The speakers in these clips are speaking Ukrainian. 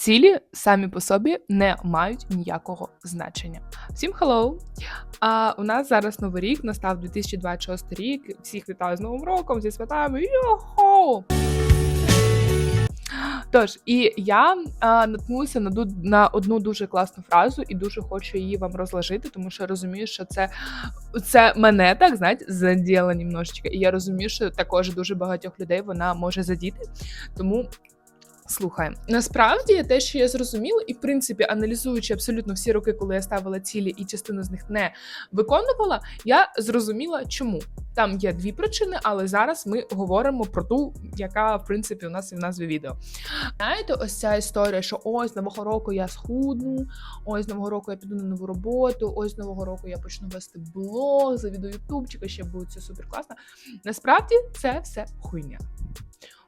Цілі самі по собі не мають ніякого значення. Всім hello! А у нас зараз новий рік, настав 2026 рік. Всіх вітаю з Новим роком, зі святами. Йохо! Тож, і я а, наткнулася на, на одну дуже класну фразу і дуже хочу її вам розложити, тому що я розумію, що це, це мене так знаєте, заділо немножечко. І я розумію, що також дуже багатьох людей вона може задіти. Тому Слухай, насправді те, що я зрозуміла, і в принципі аналізуючи абсолютно всі роки, коли я ставила цілі і частину з них не виконувала, я зрозуміла, чому там є дві причини, але зараз ми говоримо про ту, яка в принципі у нас і в назві відео. Знаєте, ось ця історія, що ось нового року я схудну, ось нового року я піду на нову роботу, ось нового року я почну вести блог, завіду ютубчика, ще буде це супер класно. Насправді це все хуйня.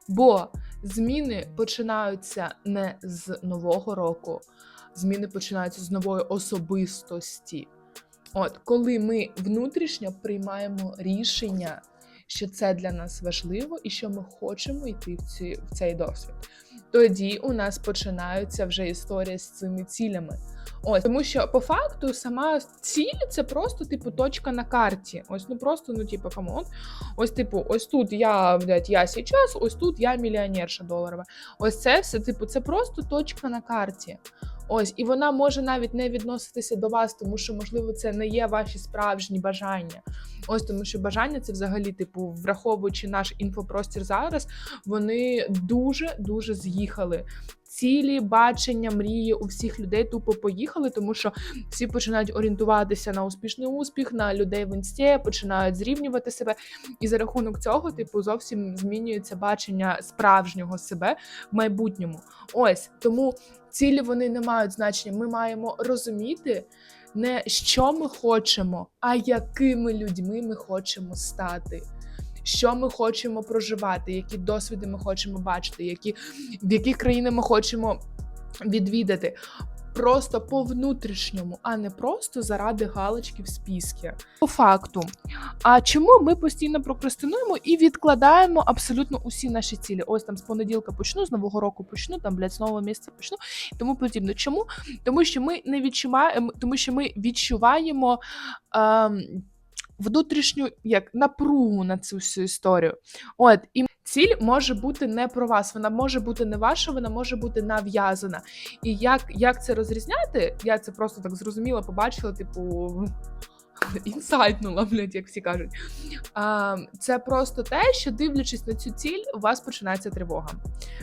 Бо зміни починаються не з нового року, зміни починаються з нової особистості. От коли ми внутрішньо приймаємо рішення, що це для нас важливо і що ми хочемо йти в, ці, в цей досвід, тоді у нас починаються вже історії з цими цілями. Ось тому, що по факту сама ціль це просто типу точка на карті. Ось ну просто ну типу камон. Ось, типу, ось тут я блядь, я сейчас, ось тут я мільйонерша доларова. Ось це все, типу, це просто точка на карті. Ось, і вона може навіть не відноситися до вас, тому що, можливо, це не є ваші справжні бажання. Ось тому, що бажання це взагалі, типу, враховуючи наш інфопростір зараз, вони дуже дуже з'їхали. Цілі, бачення, мрії у всіх людей тупо поїхали, тому що всі починають орієнтуватися на успішний успіх, на людей в інсті, починають зрівнювати себе. І за рахунок цього, типу, зовсім змінюється бачення справжнього себе в майбутньому. Ось тому цілі вони не мають значення. Ми маємо розуміти не що ми хочемо, а якими людьми ми хочемо стати. Що ми хочемо проживати, які досвіди ми хочемо бачити, які, в які країни ми хочемо відвідати. Просто по внутрішньому, а не просто заради галочки в списку. По факту. А чому ми постійно прокрастинуємо і відкладаємо абсолютно усі наші цілі? Ось там з понеділка почну, з нового року почну, там блядь, з нового місця почну і тому подібне. Чому? Тому що ми не відчуваємо, тому що ми відчуваємо. Ем, Внутрішню як напругу на цю всю історію. От і ціль може бути не про вас, вона може бути не ваша, вона може бути нав'язана. І як як це розрізняти? Я це просто так зрозуміла, побачила, типу. Інсайтнула, блядь, як всі кажуть. Це просто те, що дивлячись на цю ціль, у вас починається тривога.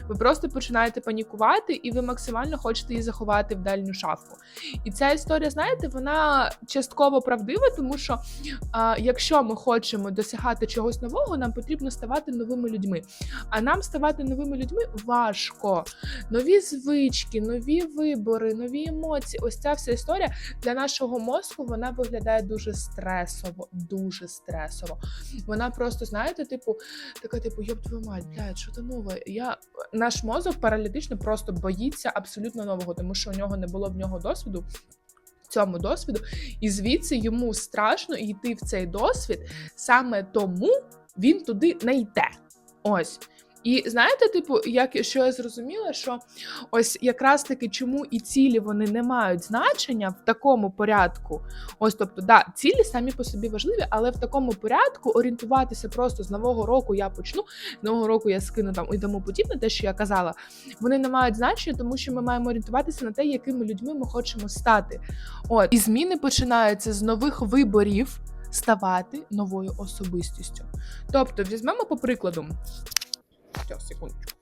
Ви просто починаєте панікувати, і ви максимально хочете її заховати в дальню шафу. І ця історія, знаєте, вона частково правдива, тому що якщо ми хочемо досягати чогось нового, нам потрібно ставати новими людьми. А нам ставати новими людьми важко. Нові звички, нові вибори, нові емоції. Ось ця вся історія для нашого мозку вона виглядає дуже стресово, дуже стресово. Вона просто, знаєте, типу, така, типу, йоб твою мать, блядь, що це нове? Я наш мозок паралітично просто боїться абсолютно нового, тому що у нього не було в нього досвіду. Цьому досвіду, і звідси йому страшно йти в цей досвід, саме тому він туди не йде. Ось. І знаєте, типу, як що я зрозуміла, що ось якраз таки чому і цілі вони не мають значення в такому порядку. Ось, тобто, да, цілі самі по собі важливі, але в такому порядку орієнтуватися просто з нового року я почну, з нового року я скину там і тому подібне, те, що я казала, вони не мають значення, тому що ми маємо орієнтуватися на те, якими людьми ми хочемо стати. От і зміни починаються з нових виборів ставати новою особистістю. Тобто, візьмемо по прикладу. Зараз, секундочку.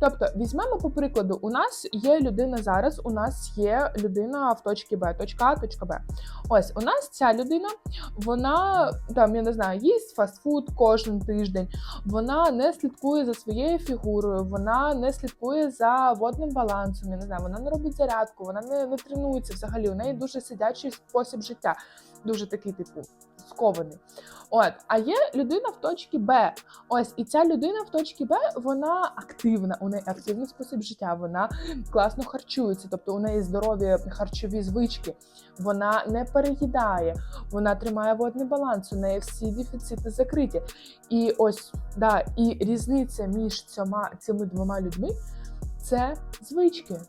Тобто, візьмемо по прикладу, у нас є людина зараз, у нас є людина в точці Б, точка А, точка Б. Ось у нас ця людина, вона там, я не знаю, їсть фастфуд кожен тиждень, вона не слідкує за своєю фігурою, вона не слідкує за водним балансом, я не знаю, вона не робить зарядку, вона не, не тренується взагалі. У неї дуже сидячий спосіб життя, дуже такий, типу, скований. От, а є людина в точці Б. Ось, і ця людина в точці Б, вона активна, у неї активний спосіб життя, вона класно харчується, тобто у неї здорові харчові звички, вона не переїдає, вона тримає водний баланс, у неї всі дефіцити закриті. І ось, да, і різниця між цьома, цими двома людьми це звички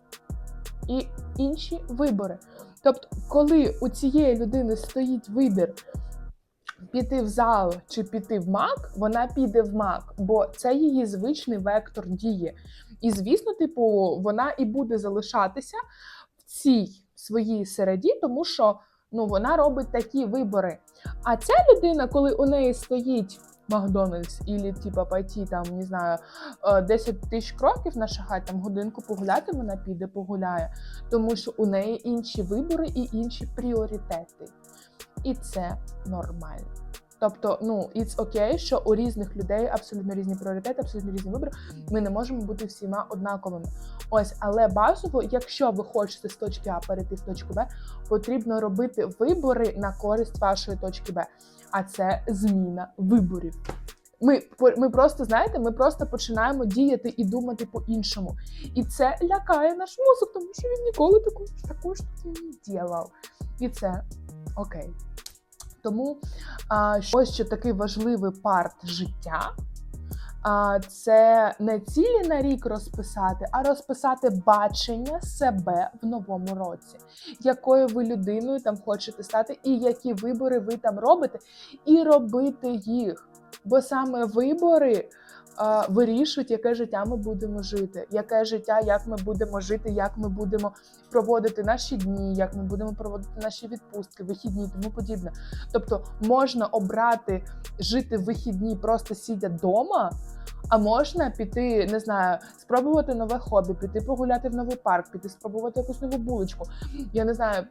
і інші вибори. Тобто, коли у цієї людини стоїть вибір піти в зал чи піти в мак, вона піде в мак, бо це її звичний вектор дії. І звісно, типу, вона і буде залишатися в цій своїй середі, тому що ну вона робить такі вибори. А ця людина, коли у неї стоїть Макдональдс, і типа пойти там, не знаю, е, 10 тисяч кроків нашагати, там годинку погуляти, вона піде погуляє, тому що у неї інші вибори і інші пріоритети. І це нормально. Тобто, ну, it's окей, що у різних людей абсолютно різні пріоритети, абсолютно різні вибори. Ми не можемо бути всіма однаковими. Ось, але базово, якщо ви хочете з точки А перейти в точку Б, потрібно робити вибори на користь вашої точки Б. А це зміна виборів. Ми, ми просто знаєте, ми просто починаємо діяти і думати по-іншому. І це лякає наш мозок, тому що він ніколи таку штуку не ділав. І це окей. Тому а, ось що такий важливий парт життя. А, це не цілі на рік розписати, а розписати бачення себе в новому році, якою ви людиною там хочете стати, і які вибори ви там робите, і робити їх. Бо саме вибори вирішують, яке життя ми будемо жити, яке життя, як ми будемо жити, як ми будемо проводити наші дні, як ми будемо проводити наші відпустки, вихідні і тому подібне. Тобто можна обрати жити вихідні, просто сидя вдома, а можна піти, не знаю, спробувати нове хобі, піти погуляти в новий парк, піти спробувати якусь нову булочку. Я не знаю,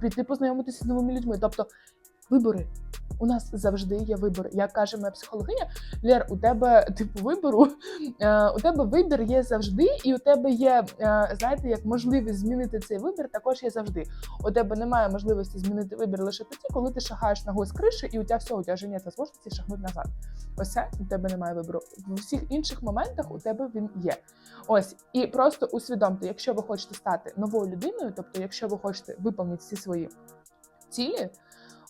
піти познайомитися з новими людьми. Тобто вибори. У нас завжди є вибір. Як каже моя психологиня, Лєр, у тебе типу вибору, е, у тебе вибір є завжди, і у тебе є, е, знаєте, як можливість змінити цей вибір, також є завжди. У тебе немає можливості змінити вибір лише тоді, коли ти шагаєш ногою з криші, і у тебе все, у тебе вже немає можливості шагнути назад. Ось це у тебе немає вибору. В усіх інших моментах у тебе він є. Ось і просто усвідомте, якщо ви хочете стати новою людиною, тобто, якщо ви хочете виповнити всі свої цілі,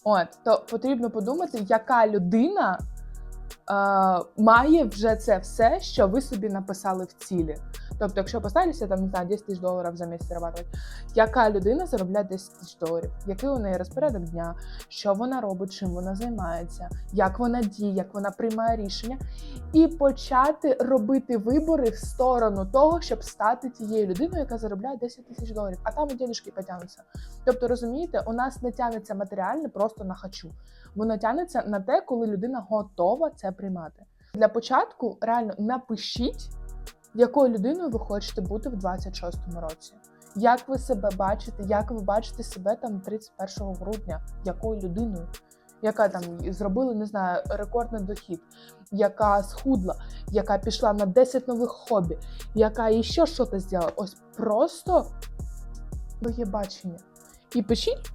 от то потрібно подумати, яка людина е, має вже це все, що ви собі написали в цілі. Тобто, якщо поставитися там не знаю, 10 тисяч доларів за місяць зарабатувати, яка людина заробляє 10 тисяч доларів, який у неї розпорядок дня, що вона робить, чим вона займається, як вона діє, як вона приймає рішення, і почати робити вибори в сторону того, щоб стати тією людиною, яка заробляє 10 тисяч доларів, а там і дядюшки потягнуться. Тобто, розумієте, у нас не тягнеться матеріальне просто на хачу. Воно тягнеться на те, коли людина готова це приймати. Для початку реально напишіть, якою людиною ви хочете бути в 26-му році. Як ви себе бачите, як ви бачите себе там 31 грудня, якою людиною, яка там зробила, не знаю, рекордний дохід, яка схудла, яка пішла на 10 нових хобі, яка іще щось зробила. Ось просто своє бачення. І пишіть,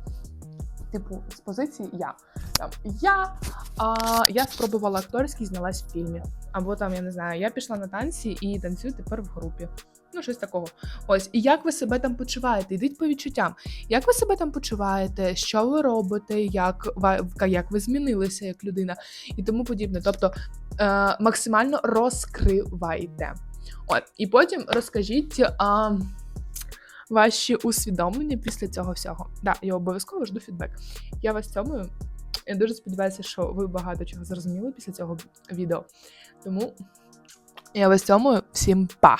типу, з позиції я. Там я, а, я спробувала акторський, знялась в фільмі. Або там, я не знаю, я пішла на танці і танцюю тепер в групі. Ну, щось такого. Ось, і як ви себе там почуваєте? Йдіть по відчуттям. Як ви себе там почуваєте? Що ви робите? Як, як ви змінилися як людина і тому подібне. Тобто е, максимально розкривайте. От, і потім розкажіть а, ваші усвідомлення після цього всього. Да, я обов'язково жду фідбек. Я вас цьомую. Я дуже сподіваюся, що ви багато чого зрозуміли після цього відео. Тому я вас цьому Всім па!